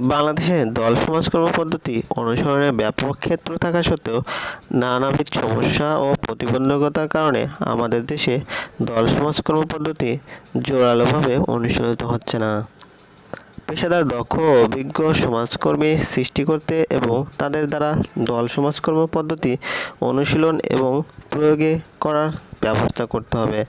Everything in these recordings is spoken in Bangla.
বাংলাদেশে দল সমাজকর্ম পদ্ধতি অনুসরণের ব্যাপক ক্ষেত্র থাকা সত্ত্বেও নানাবিধ সমস্যা ও প্রতিবন্ধকতার কারণে আমাদের দেশে দল সমাজকর্ম পদ্ধতি জোরালোভাবে অনুশীলিত হচ্ছে না। পেশাদার দক্ষ অভিজ্ঞ সমাজকর্মী সৃষ্টি করতে এবং তাদের দ্বারা দল সমাজকর্ম পদ্ধতি অনুশীলন এবং প্রয়োগে করার ব্যবস্থা করতে হবে।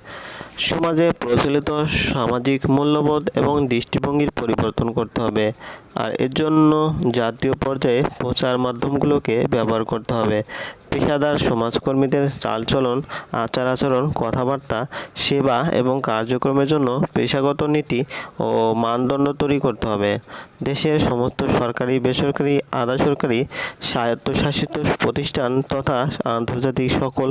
সমাজে প্রচলিত সামাজিক মূল্যবোধ এবং দৃষ্টিভঙ্গির পরিবর্তন করতে হবে। আর এর জন্য জাতীয় পর্যায়ে প্রচার মাধ্যমগুলোকে ব্যবহার করতে হবে। পেশাদার সমাজকর্মীদের চালচলন আচার আচরণ কথাবার্তা, সেবা এবং কার্যক্রমের জন্য পেশাগত নীতি ও মানদণ্ড তৈরি করতে হবে। দেশের সমস্ত সরকারি, বেসরকারি আধা সরকারি স্বায়ত্তশাসিত প্রতিষ্ঠান তথা আন্তর্জাতিক সকল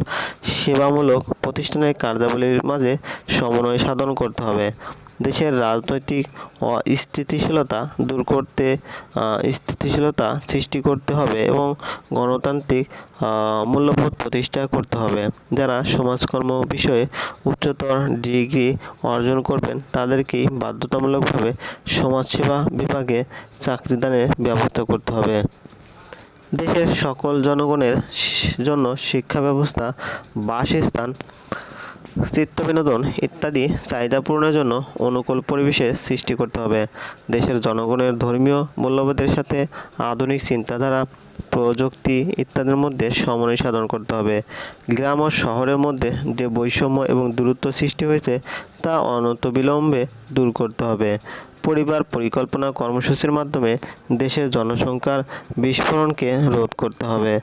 সেবামূলক প্রতিষ্ঠানের কার্যাবলীর মাঝে সমন্বয় সাধন করতে হবে। দেশের রাজনৈতিক অস্থিতিশীলতা দূর করতে স্থিতিশীলতা সৃষ্টি করতে হবে এবং গণতান্ত্রিক মূল্যবোধ প্রতিষ্ঠা করতে হবে। যারা সমাজকর্ম বিষয়ে উচ্চতর ডিগ্রি অর্জন করবেন, তাদেরকেই বাধ্যতামূলকভাবে সমাজসেবা বিভাগে চাকরিদানের ব্যবস্থা করতে হবে। দেশের সকল জনগণের জন্য শিক্ষা ব্যবস্থা বাসস্থান চিত্ত বিনোদন ইত্যাদি চাহিদা পূরণের জন্য অনুকূল পরিবেশের সৃষ্টি করতে হবে। দেশের জনগণের ধর্মীয় মূল্যবোধের সাথে আধুনিক চিন্তাধারা, প্রযুক্তি ইত্যাদির মধ্যে সমন্বয় সাধন করতে হবে। গ্রাম ও শহরের মধ্যে যে বৈষম্য এবং দূরত্ব সৃষ্টি হয়েছে, তা অনতবিলম্বে দূর করতে হবে। পরিবার পরিকল্পনা কর্মসূচির মাধ্যমে দেশের জনসংখ্যার বিস্ফোরণকে রোধ করতে হবে।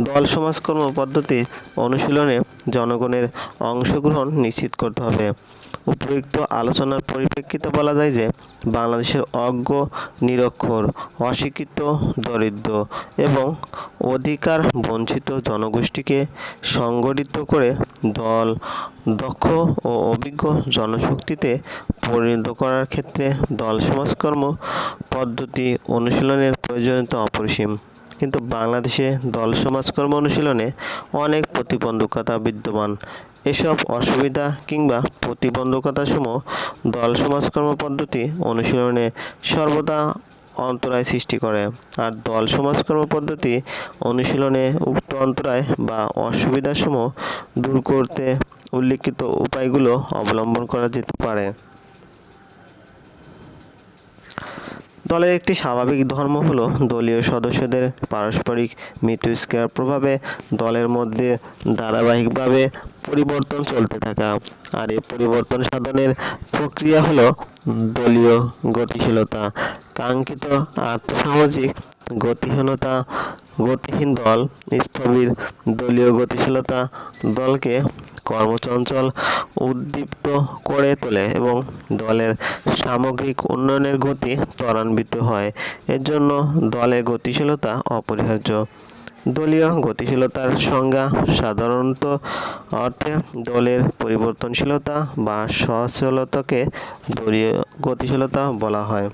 দল সমাজকর্ম পদ্ধতি অনুশীলনে জনগণের অংশগ্রহণ নিশ্চিত করতে হবে। উপযুক্ত আলোচনার পরিপ্রেক্ষিতে বলা যায় যে, বাংলাদেশের অজ্ঞ, নিরক্ষর, অশিক্ষিত, দরিদ্র এবং অধিকার বঞ্চিত জনগোষ্ঠীকে সংগঠিত করে দল দক্ষ ও অভিজ্ঞ জনশক্তিতে পরিণত করার ক্ষেত্রে দল সমাজকর্ম পদ্ধতি অনুশীলনের প্রয়োজনীয়তা অপরিসীম। কিন্তু বাংলাদেশে দল সমাজকর্ম অনুশীলনে অনেক প্রতিবন্ধকতা বিদ্যমান। এসব অসুবিধা কিংবা প্রতিবন্ধকতাসমূহ দল সমাজকর্ম পদ্ধতি অনুশীলনে সর্বদা অন্তরায় সৃষ্টি করে। আর দল সমাজকর্ম পদ্ধতি অনুশীলনে উক্ত অন্তরায় বা অসুবিধাসমূহ দূর করতে উল্লিখিত উপায়গুলো অবলম্বন করা যেতে পারে। দলের একটি স্বাভাবিক ধর্ম হলো দলীয় সদস্যদের পারস্পরিক মিথস্ক্রিয়ার প্রভাবে দলের মধ্যে ধারাবাহিকভাবে পরিবর্তন চলতে থাকা। আর এই পরিবর্তন সাধনের প্রক্রিয়া হলো দলীয় গতিশীলতা। কাঙ্ক্ষিত আর্থসামাজিক গতিহীনতা, গতিহীন দল, স্থবির দলীয় গতিশীলতা দলকে কর্মচঞ্চল উদ্দীপ্ত করে তোলে এবং দলের সামগ্রিক উন্নয়নের গতি ত্বরান্বিত হয়। এর জন্য দলে গতিশীলতা অপরিহার্য। দলীয় গতিশীলতার সংজ্ঞা সাধারণত অর্থে দলের পরিবর্তনশীলতা বা সচলতাকে দলীয় গতিশীলতা বলা হয়।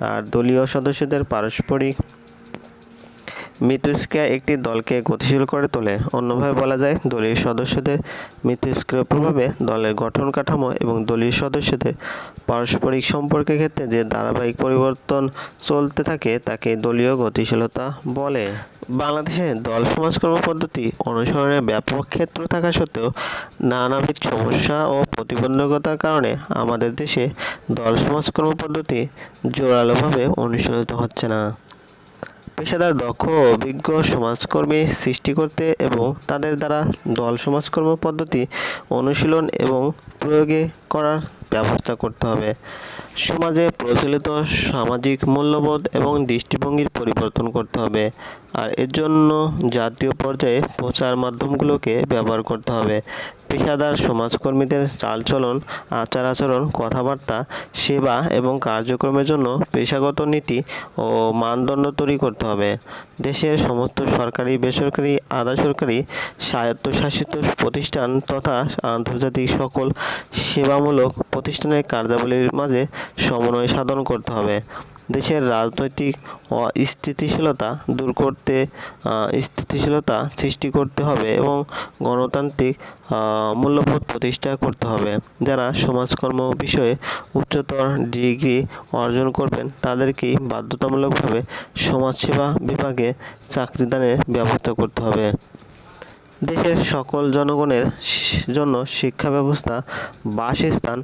আর দলীয় সদস্যদের পারস্পরিক মিথস্ক্রিয়া একটি দলকে গতিশীল করে তোলে। অন্যভাবে বলা যায়, দলীয় সদস্যদের মিথস্ক্রিয়ার প্রভাবে দলের গঠন কাঠামো এবং দলীয় সদস্যদের পারস্পরিক সম্পর্কের ক্ষেত্রে যে ধারাবাহিক পরিবর্তন চলতে থাকে, তাকে দলীয় গতিশীলতা বলে। বাংলাদেশে দল সমাজকর্ম পদ্ধতি অনুসরণের ব্যাপক ক্ষেত্র থাকা সত্ত্বেও নানাবিধ সমস্যা ও প্রতিবন্ধকতার কারণে আমাদের দেশে দল সমাজকর্ম পদ্ধতি জোরালোভাবে অনুশীলিত হচ্ছে না। পেশাদার, দক্ষ অভিজ্ঞ সমাজকর্মী সৃষ্টি করতে এবং তাদের দ্বারা দল সমাজকর্ম পদ্ধতি অনুশীলন এবং প্রয়োগে করার ব্যবস্থা করতে হবে। সমাজে প্রচলিত সামাজিক মূল্যবোধ এবং দৃষ্টিভঙ্গির পরিবর্তন করতে হবে। আর এর জন্য জাতীয় পর্যায়ে প্রচার মাধ্যমগুলোকে ব্যবহার করতে হবে। পেশাদার সমাজকর্মীদের চালচলন আচার আচরণ কথাবার্তা, সেবা এবং কার্যক্রমের জন্য পেশাগত নীতি ও মানদণ্ড তৈরি করতে হবে। দেশের সমস্ত সরকারি, বেসরকারি আধা সরকারি স্বায়ত্তশাসিত প্রতিষ্ঠান তথা আন্তর্জাতিক সকল সেবামূলক প্রতিষ্ঠানের কার্যাবলীর মাঝে সমন্বয় সাধন করতে হবে। দেশের রাজনৈতিক অস্থিতিশীলতা দূর করতে স্থিতিশীলতা সৃষ্টি করতে হবে এবং গণতান্ত্রিক মূল্যবোধ প্রতিষ্ঠা করতে হবে। যারা সমাজকর্ম বিষয়ে উচ্চতর ডিগ্রি অর্জন করবেন, তাদেরকেই বাধ্যতামূলকভাবে সমাজসেবা বিভাগে চাকরিদানের ব্যবস্থা করতে হবে। দেশের সকল জনগণের জন্য শিক্ষা ব্যবস্থা বাসস্থান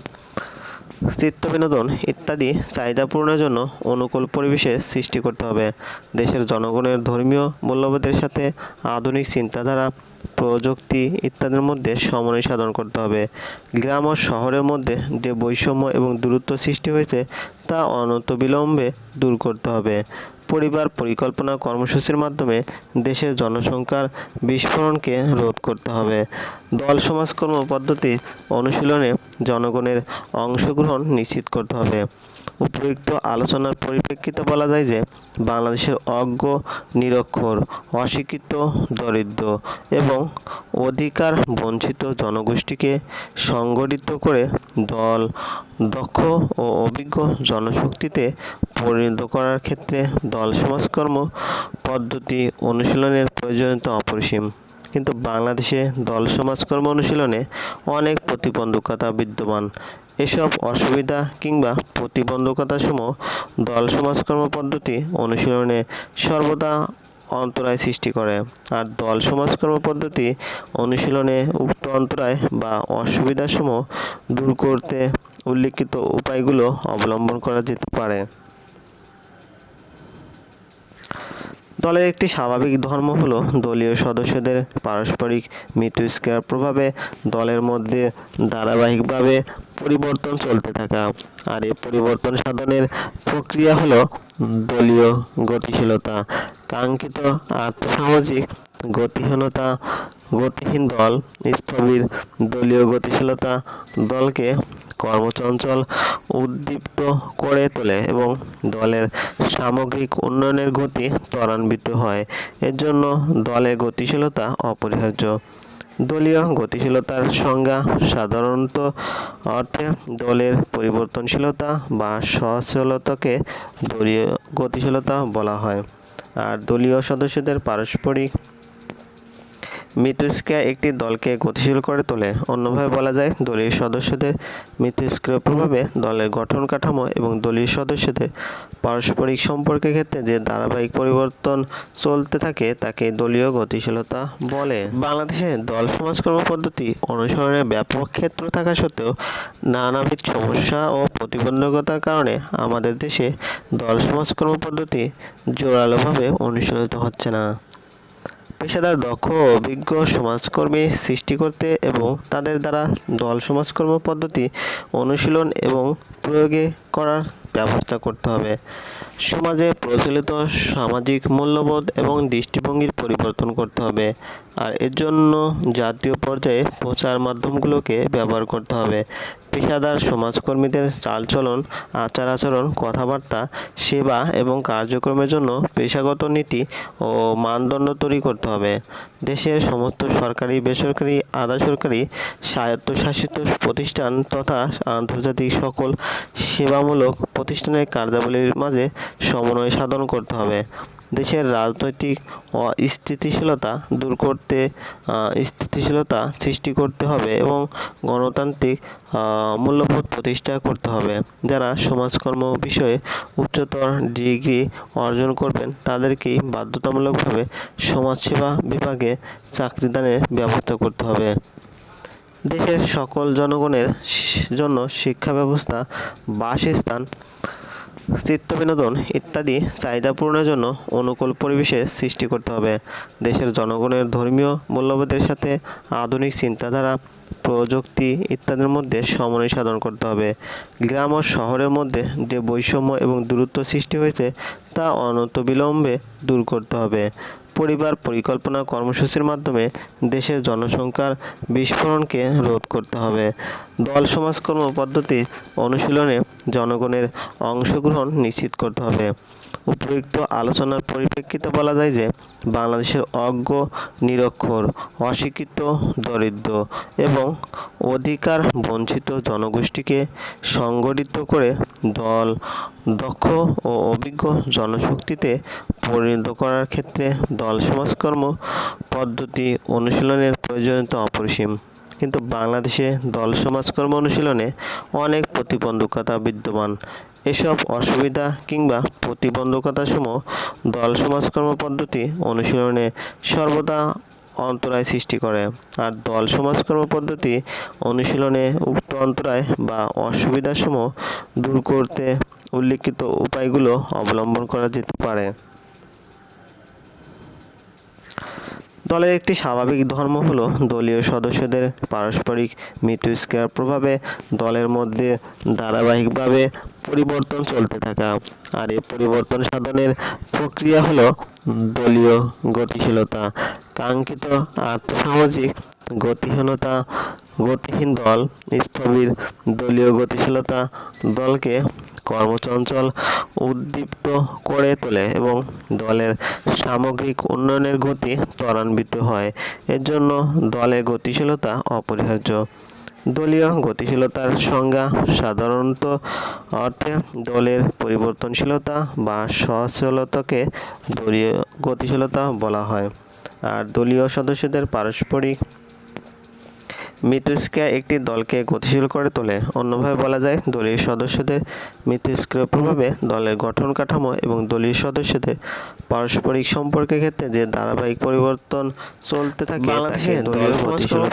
চিত্ত বিনোদন ইত্যাদি চাহিদা পূরণের জন্য অনুকূল পরিবেশের সৃষ্টি করতে হবে। দেশের জনগণের ধর্মীয় মূল্যবোধের সাথে আধুনিক চিন্তাধারা, প্রযুক্তি ইত্যাদির মধ্যে সমন্বয় সাধন করতে হবে। গ্রাম ও শহরের মধ্যে যে বৈষম্য এবং দূরত্ব সৃষ্টি হয়েছে, তা অনন্তবিলম্বে দূর করতে হবে। পরিবার পরিকল্পনা কর্মসূচির মাধ্যমে দেশের জনসংখ্যার বিস্ফোরণকে রোধ করতে হবে। দল, সমাজকর্ম পদ্ধতি অনুশীলনে জনগণের অংশগ্রহণ নিশ্চিত করতে হবে। উপযুক্ত আলোচনার পরিপ্রেক্ষিতে বলা যায় যে, বাংলাদেশের অজ্ঞ, নিরক্ষর, অশিক্ষিত, দরিদ্র এবং অধিকার বঞ্চিত জনগোষ্ঠীকে সংগঠিত করে দল দক্ষ ও অভিজ্ঞ জনশক্তিতে পরিণত করার ক্ষেত্রে দল সমাজকর্ম পদ্ধতি অনুশীলনের প্রয়োজনীয়তা অপরিসীম। কিন্তু বাংলাদেশে দল সমাজকর্ম অনুশীলনে অনেক প্রতিবন্ধকতা বিদ্যমান। এসব অসুবিধা কিংবা প্রতিবন্ধকতাসমূহ দল সমাজকর্ম পদ্ধতি অনুশীলনে সর্বদা অন্তরায় সৃষ্টি করে। আর দল সমাজকর্ম পদ্ধতি অনুশীলনে উক্ত অন্তরায় বা অসুবিধাসমূহ দূর করতে উল্লিখিত উপায়গুলো অবলম্বন করা যেতে পারে। দলের একটি স্বাভাবিক ধর্ম হলো দলীয় সদস্যদের পারস্পরিক মিথস্ক্রিয়ার প্রভাবে দলের মধ্যে ধারাবাহিকভাবে পরিবর্তন চলতে থাকা। আর এই পরিবর্তন সাধনের প্রক্রিয়া হলো দলীয় গতিশীলতা। কাঙ্ক্ষিত আর্থসামাজিক গতিহীনতা, গতিহীন দল, স্থবির দলীয় গতিশীলতা দলকে কর্মচঞ্চল উদ্দীপ্ত করে তোলে এবং দলের সামগ্রিক উন্নয়নের গতি ত্বরান্বিত হয়। এর জন্য দলে গতিশীলতা অপরিহার্য। দলীয় গতিশীলতার সংজ্ঞা সাধারণত অর্থে দলের পরিবর্তনশীলতা বা সচলতাকে দলীয় গতিশীলতা বলা হয়। আর দলীয় সদস্যদের পারস্পরিক মিথস্ক্রিয়া একটি দলকে গতিশীল করে তোলে। অন্যভাবে বলা যায়, দলীয় সদস্যদের মিথস্ক্রিয়ার প্রভাবে দলের গঠন কাঠামো এবং দলীয় সদস্যদের পারস্পরিক সম্পর্কের ক্ষেত্রে যে ধারাবাহিক পরিবর্তন চলতে থাকে, তাকে দলীয় গতিশীলতা বলে। বাংলাদেশে দল সমাজকর্ম পদ্ধতি অনুসরণের ব্যাপক ক্ষেত্র থাকা সত্ত্বেও নানাবিধ সমস্যা ও প্রতিবন্ধকতার কারণে আমাদের দেশে দল সমাজকর্ম পদ্ধতি জোরালোভাবে অনুশীলিত হচ্ছে না। পেশাদার, দক্ষ অভিজ্ঞ সমাজকর্মী সৃষ্টি করতে এবং তাদের দ্বারা দল সমাজকর্ম পদ্ধতি অনুশীলন এবং প্রয়োগে করার ব্যবস্থা করতে হবে। সমাজে প্রচলিত সামাজিক মূল্যবোধ এবং দৃষ্টিভঙ্গির পরিবর্তন করতে হবে। আর এর জন্য জাতীয় পর্যায়ে প্রচার মাধ্যমগুলোকে ব্যবহার করতে হবে। পেশাদার সমাজকর্মীদের চালচলন আচার আচরণ কথাবার্তা, সেবা এবং কার্যক্রমের জন্য পেশাগত নীতি ও মানদণ্ড তৈরি করতে হবে। দেশের সমস্ত সরকারি, বেসরকারি আধা সরকারি স্বায়ত্তশাসিত প্রতিষ্ঠান তথা আন্তর্জাতিক সকল সেবামূলক প্রতিষ্ঠানের কার্যাবলীর মাঝে সমন্বয় সাধন করতে হবে। দেশের রাজনৈতিক অস্থিতিশীলতা দূর করতে স্থিতিশীলতা সৃষ্টি করতে হবে এবং গণতান্ত্রিক মূল্যবোধ প্রতিষ্ঠা করতে হবে। যারা সমাজকর্ম বিষয়ে উচ্চতর ডিগ্রি অর্জন করবেন, তাদেরকেই বাধ্যতামূলকভাবে সমাজসেবা বিভাগে চাকরিদানের ব্যবস্থা করতে হবে। দেশের সকল জনগণের জন্য শিক্ষা ব্যবস্থা বাসস্থান চিত্ত বিনোদন ইত্যাদি চাহিদা পূরণের জন্য অনুকূল পরিবেশের সৃষ্টি করতে হবে। দেশের জনগণের ধর্মীয় মূল্যবোধের সাথে আধুনিক চিন্তাধারা, প্রযুক্তি ইত্যাদির মধ্যে সমন্বয় সাধন করতে হবে। গ্রাম ও শহরের মধ্যে যে বৈষম্য এবং দূরত্ব সৃষ্টি হয়েছে, তা অনন্তবিলম্বে দূর করতে হবে। পরিবার পরিকল্পনা কর্মসূচির মাধ্যমে দেশের জনসংখ্যার বিস্ফোরণকে রোধ করতে হবে। দল সমাজকর্ম পদ্ধতি অনুশীলনে জনগণের অংশগ্রহণ নিশ্চিত করতে হবে। উপযুক্ত আলোচনার পরিপ্রেক্ষিতে বলা যায় যে, বাংলাদেশের অজ্ঞ, নিরক্ষর, অশিক্ষিত, দরিদ্র এবং অধিকার বঞ্চিত জনগোষ্ঠীকে সংগঠিত করে দল দক্ষ ও অভিজ্ঞ জনশক্তিতে পরিণত করার ক্ষেত্রে দল সমাজকর্ম পদ্ধতি অনুশীলনের প্রয়োজনীয়তা অপরিসীম। কিন্তু বাংলাদেশে দল সমাজকর্ম অনুশীলনে অনেক প্রতিবন্ধকতা বিদ্যমান। এসব অসুবিধা কিংবা প্রতিবন্ধকতাসমূহ দল সমাজকর্ম পদ্ধতি অনুশীলনে সর্বদা অন্তরায় সৃষ্টি করে আর দল সমাজকর্ম পদ্ধতি অনুশীলনে উক্ত অন্তরায় বা অসুবিধাসমূহ দূর করতে উল্লিখিত উপায়গুলো অবলম্বন করা যেতে পারে। দলের একটি স্বাভাবিক ধর্ম হলো দলীয় সদস্যদের পারস্পরিক মিথস্ক্রিয়ার প্রভাবে দলের মধ্যে ধারাবাহিকভাবে পরিবর্তন চলতে থাকা। আর এই পরিবর্তন সাধনের প্রক্রিয়া হলো দলীয় গতিশীলতা, কাঙ্ক্ষিত আর্থসামাজিক গতিহীনতা। গতিহীন দল স্থবির দলীয় গতিশীলতা দলকে কর্মচঞ্চল উদ্দীপ্ত করে তোলে এবং দলের সামগ্রিক উন্নয়নের গতি ত্বরান্বিত হয়। এর জন্য দলে গতিশীলতা অপরিহার্য। দলীয় গতিশীলতার সংজ্ঞা সাধারণত অর্থে দলের পরিবর্তনশীলতা বা সচলতাকে দলীয় গতিশীলতা বলা হয়। আর দলীয় সদস্যদের পারস্পরিক মিথস্ক্রিয়া একটি দলকে গতিশীল করে তোলে। অন্যভাবে বলা যায় দলীয় সদস্যদের মিথস্ক্রিয়ার প্রভাবে দলের গঠন কাঠামো এবং দলীয় সদস্যদের পারস্পরিক সম্পর্কের ক্ষেত্রে যে ধারাবাহিক পরিবর্তন চলতে থাকে বাংলাদেশে দলীয়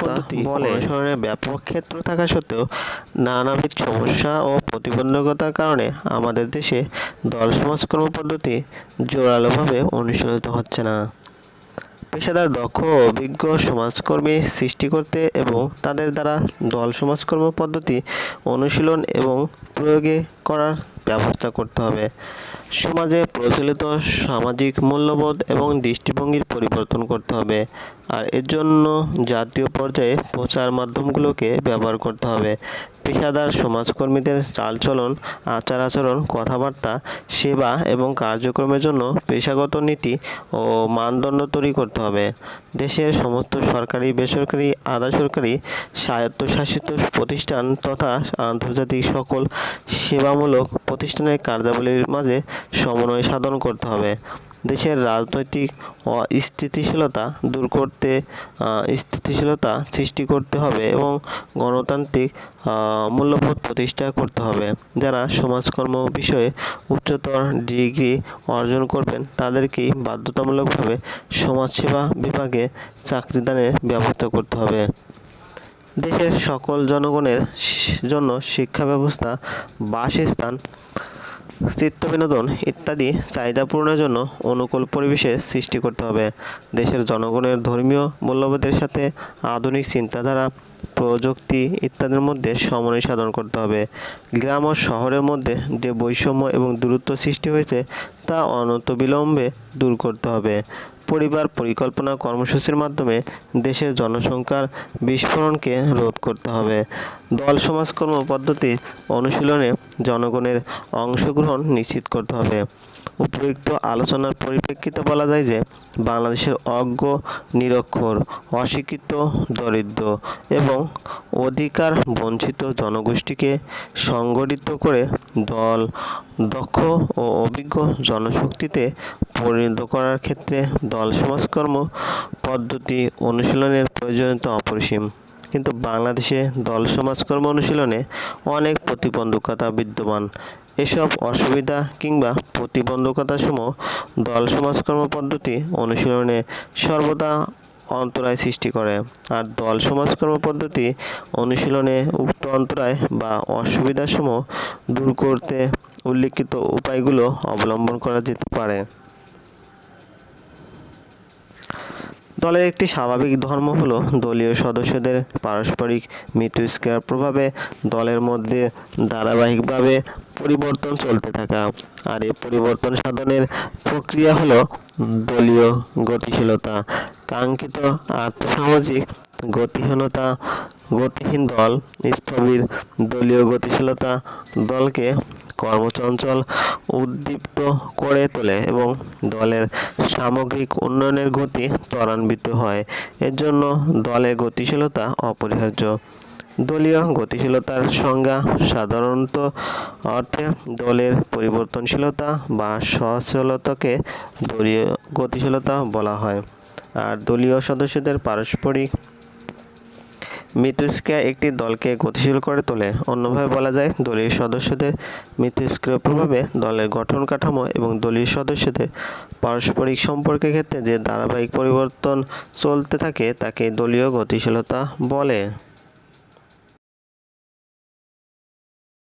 পদ্ধতি বলে অনুসরণের ব্যাপক ক্ষেত্র থাকা সত্ত্বেও নানাবিধ সমস্যা ও প্রতিবন্ধকতার কারণে আমাদের দেশে দল সমাজকর্ম পদ্ধতি জোরালোভাবে অনুশীলিত হচ্ছে না। পেশাদার, দক্ষ অভিজ্ঞ সমাজকর্মী সৃষ্টি করতে এবং তাদের দ্বারা দল সমাজকর্ম পদ্ধতি অনুশীলন এবং প্রয়োগে করার ব্যবস্থা করতে হবে। সমাজে প্রচলিত সামাজিক মূল্যবোধ এবং দৃষ্টিভঙ্গির পরিবর্তন করতে হবে আর এর জন্য জাতীয় পর্যায়ে প্রচার মাধ্যমগুলোকে ব্যবহার করতে হবে। পেশাদার সমাজকর্মীদের চালচলন আচার আচরণ কথাবার্তা, সেবা এবং কার্যক্রমের জন্য পেশাগত নীতি ও মানদণ্ড তৈরি করতে হবে। দেশের সমস্ত সরকারি, বেসরকারি আধা সরকারি স্বায়ত্তশাসিত প্রতিষ্ঠান তথা আন্তর্জাতিক সকল সেবামূলক প্রতিষ্ঠানের কার্যাবলীর মাঝে সমন্বয় সাধন করতে হবে। দেশের রাজনৈতিক অস্থিতিশীলতা দূর করতে স্থিতিশীলতা সৃষ্টি করতে হবে এবং গণতান্ত্রিক মূল্যবোধ প্রতিষ্ঠা করতে হবে। যারা সমাজকর্ম বিষয়ে উচ্চতর ডিগ্রি অর্জন করবেন, তাদেরকেই বাধ্যতামূলকভাবে সমাজসেবা বিভাগে চাকরিদানের ব্যবস্থা করতে হবে। দেশের সকল জনগণের জন্য শিক্ষা ব্যবস্থা বাসস্থান চিত্ত বিনোদন ইত্যাদি চাহিদা পূরণের জন্য অনুকূল পরিবেশের সৃষ্টি করতে হবে। দেশের জনগণের ধর্মীয় মূল্যবোধের সাথে আধুনিক চিন্তাধারা, প্রযুক্তি ইত্যাদির মধ্যে সমন্বয় সাধন করতে হবে। গ্রাম ও শহরের মধ্যে যে বৈষম্য এবং দূরত্ব সৃষ্টি হয়েছে, তা অনতবিলম্বে দূর করতে হবে। পরিবার পরিকল্পনা কর্মসূচির মাধ্যমে দেশের জনসংখ্যার বিস্ফোরণকে রোধ করতে হবে। দল, সমাজকর্ম পদ্ধতি অনুশীলনে জনগণের অংশগ্রহণ নিশ্চিত করতে হবে। উপযুক্ত আলোচনার পরিপ্রেক্ষিতে বলা যায় যে বাংলাদেশের অজ্ঞ, নিরক্ষর, অশিক্ষিত, দরিদ্র এবং অধিকার বঞ্চিত জনগোষ্ঠীকে সংগঠিত করে দল, দক্ষ ও অভিজ্ঞ জনশক্তিতে পরিণত করার ক্ষেত্রে দল সমাজকর্ম পদ্ধতি অনুশীলনের প্রয়োজনীয়তা অপরিসীম। কিন্তু বাংলাদেশে দল সমাজকর্ম অনুশীলনে অনেক প্রতিবন্ধকতা বিদ্যমান। এসব অসুবিধা কিংবা প্রতিবন্ধকতাসমূহ দল সমাজকর্ম পদ্ধতি অনুশীলনে সর্বদা অন্তরায় সৃষ্টি করে আর দল সমাজকর্ম পদ্ধতি অনুশীলনে উক্ত অন্তরায় বা অসুবিধাসমূহ দূর করতে উল্লিখিত উপায়গুলো অবলম্বন করা যেতে পারে। দলের একটি স্বাভাবিক ধর্ম হলো দলীয় সদস্যদের পারস্পরিক মিথস্ক্রিয়ার প্রভাবে দলের মধ্যে ধারাবাহিকভাবে পরিবর্তন চলতে থাকা। আর এই পরিবর্তন সাধনের প্রক্রিয়া হলো দলীয় গতিশীলতা। কাঙ্ক্ষিত আর্থসামাজিক গতিহীনতা, গতিহীন দল স্থবির দলীয় গতিশীলতা দলকে কর্মচঞ্চল উদ্দীপ্ত করে তোলে এবং দলের সামগ্রিক উন্নয়নের গতি ত্বরান্বিত হয়। এর জন্য দলে গতিশীলতা অপরিহার্য। দলীয় গতিশীলতার সংজ্ঞা সাধারণত অর্থে দলের পরিবর্তনশীলতা বা সচলতাকে দলীয় গতিশীলতা বলা হয়। আর দলীয় সদস্যদের পারস্পরিক মিথস্ক্রিয়া একটি দলকে গতিশীল করে তোলে। অন্যভাবে বলা যায়, দলীয় সদস্যদের মিথস্ক্রিয় প্রভাবে দলের গঠন কাঠামো এবং দলীয় সদস্যদের পারস্পরিক সম্পর্কের ক্ষেত্রে যে ধারাবাহিক পরিবর্তন চলতে থাকে তাকে দলীয় গতিশীলতা বলে।